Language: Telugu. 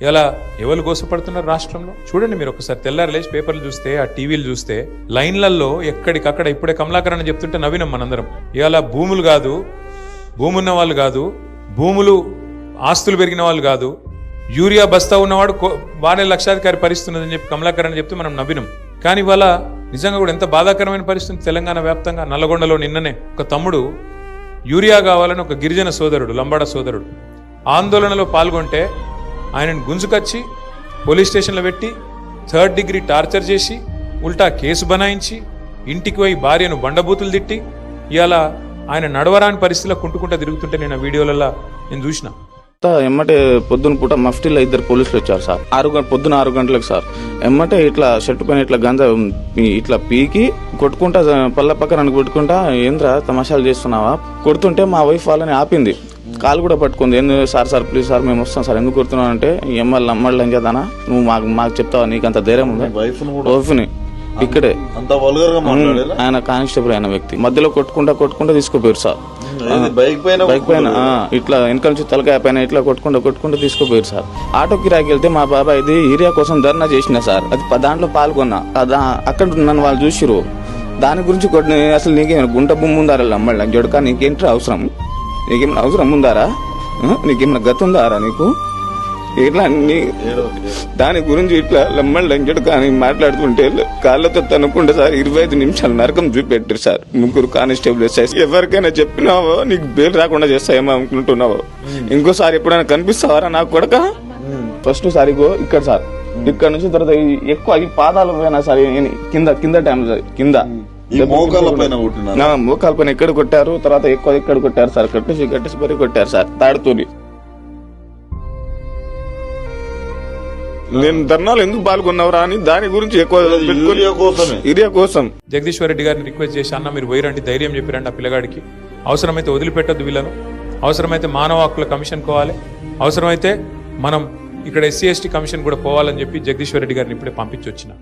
ఇలా ఎవరు గోసపడుతున్నారు రాష్ట్రంలో? చూడండి మీరు ఒకసారి తెల్లారి లేచి పేపర్లు చూస్తే ఆ టీవీలు చూస్తే లైన్లలో ఎక్కడికక్కడ ఇప్పుడే కమలాకరణ చెప్తుంటే నవ్వినాం మనందరం. ఇవాళ భూములు కాదు భూమి ఉన్న వాళ్ళు కాదు భూములు ఆస్తులు పెరిగిన వాళ్ళు కాదు యూరియా బస్తా ఉన్నవాడు కో- వాడే లక్షాధికారి పరిస్థితి అని చెప్పి కమలాకరణ చెప్తే మనం నవ్వినాం. కానీ ఇవాళ నిజంగా కూడా ఎంత బాధాకరమైన పరిస్థితి తెలంగాణ వ్యాప్తంగా నల్లగొండలో నిన్ననే ఒక తమ్ముడు యూరియా కావాలని ఒక గిరిజన సోదరుడు లంబాడ సోదరుడు ఆందోళనలో పాల్గొంటే ఆయనను గుంజుకొచ్చి పోలీస్ స్టేషన్లో పెట్టి థర్డ్ డిగ్రీ టార్చర్ చేసి ఉల్టా కేసు బనాయించి ఇంటికి పోయి భార్యను బండబూతులు తిట్టి ఇలా ఆయన నడవరాని పరిస్థితిలో కుంటుకుంటా తిరుగుతుంటే నేను ఆ వీడియోలలో నేను చూసిన. ఎమ్మటే పొద్దున పూట మఫ్టీలో ఇద్దరు పోలీసులు వచ్చారు సార్. ఆరు గంట పొద్దున ఆరు గంటలకు సార్. ఎమ్మటే ఇట్లా షర్ట్ పైన ఇట్లా గంజా ఇట్లా పీకి కొట్టుకుంటా పళ్ళ పక్కన కొట్టుకుంటా ఏంద్రా తమాషాలు చేస్తున్నావా? కొడుతుంటే మా వైఫ్ వాళ్ళని ఆపింది. కాలు కూడా పట్టుకుంది. ఎందుకు సార్ సార్ ప్లీజ్ సార్ మేము వస్తాం సార్. ఎందుకు కొడుతున్నావు అంటే ఎమ్మెల్యే అమ్మళ్ళు ఏం చేద్దానా నువ్వు మాకు మాకు చెప్తావా? నీకు అంత ధైర్యం ఉందా? వైఫ్ని ఇక్కడే. ఆయన కానిస్టేబుల్ అయిన వ్యక్తి. మధ్యలో కొట్టుకుంటా కొట్టుకుంటా తీసుకుపోయారు సార్. బైక్ పైన బైక్ పైన ఇట్లా వెనకాల నుంచి తలకాయ పైన ఇట్లా కొట్టుకుంటూ కొట్టుకుంటూ తీసుకుపోయారు సార్. ఆటో కిరాకి వెళ్తే మా బాబాయ్ ఇది ఏరియా కోసం ధర్నా చేసిన సార్. అది దాంట్లో పాల్గొన్నా. అక్కడ నన్ను వాళ్ళు చూసిరు దాని గురించి కొట్టి అసలు నీకేమైనా గుంట బొమ్మ ఉందారా మళ్ళీ జొడక నీకేంటి అవసరం? నీకేమైనా అవసరం ఉందారా? నీకేమైనా గత ఉందారా నీకు? ఇట్లా నీ దాని గురించి ఇట్లా లమ్మడి లంకెడు కానీ మాట్లాడుతుంటే కాళ్ళతో తనుకుంటే సార్ ఇరవై ఐదు నిమిషాలు నరకం చూపెట్టారు సార్. ముగ్గురు కానిస్టేబుల్ ఎస్ఐస్. ఎవరికైనా చెప్పినావో? నీకు బెయిల్ రాకుండా చేస్తాయేమో అనుకుంటున్నావో? ఇంకోసారి ఎప్పుడైనా కనిపిస్తావారా నాకు కొడక? ఫస్ట్ సారి ఇగో ఇక్కడ సార్. ఇక్కడ నుంచి తర్వాత ఎక్కువ ఈ పాదాలు పోయినా సార్ కింద కింద టైం కింద. ఈ మోకాళ్ళ పైన కొట్టినారు? నా మోకాల పైన ఎక్కడ కొట్టారు? తర్వాత ఎక్కువ ఇక్కడ కొట్టారు సార్? కట్టేసి కట్టేసి మరీ కొట్టారు సార్ తాడుతోని. నేను ధర్నాలు ఎందుకు పాల్గొన్నావురా అని దాని గురించి ఎక్కువ ఏరియా కోసం. జగదీశ్వర్ రెడ్డి గారిని రిక్వెస్ట్ చేసి అన్న మీరు పోయిరండి ధైర్యం చెప్పిరండి ఆ పిల్లగాడికి. అవసరమైతే వదిలిపెట్టద్దు వీళ్ళను. అవసరమైతే మానవ హక్కుల కమిషన్ పోవాలి. అవసరమైతే మనం ఇక్కడ ఎస్సీ ఎస్టీ కమిషన్ కూడా పోవాలని చెప్పి జగదీశ్వర్ రెడ్డి గారిని ఇప్పుడే పంపించి వచ్చిన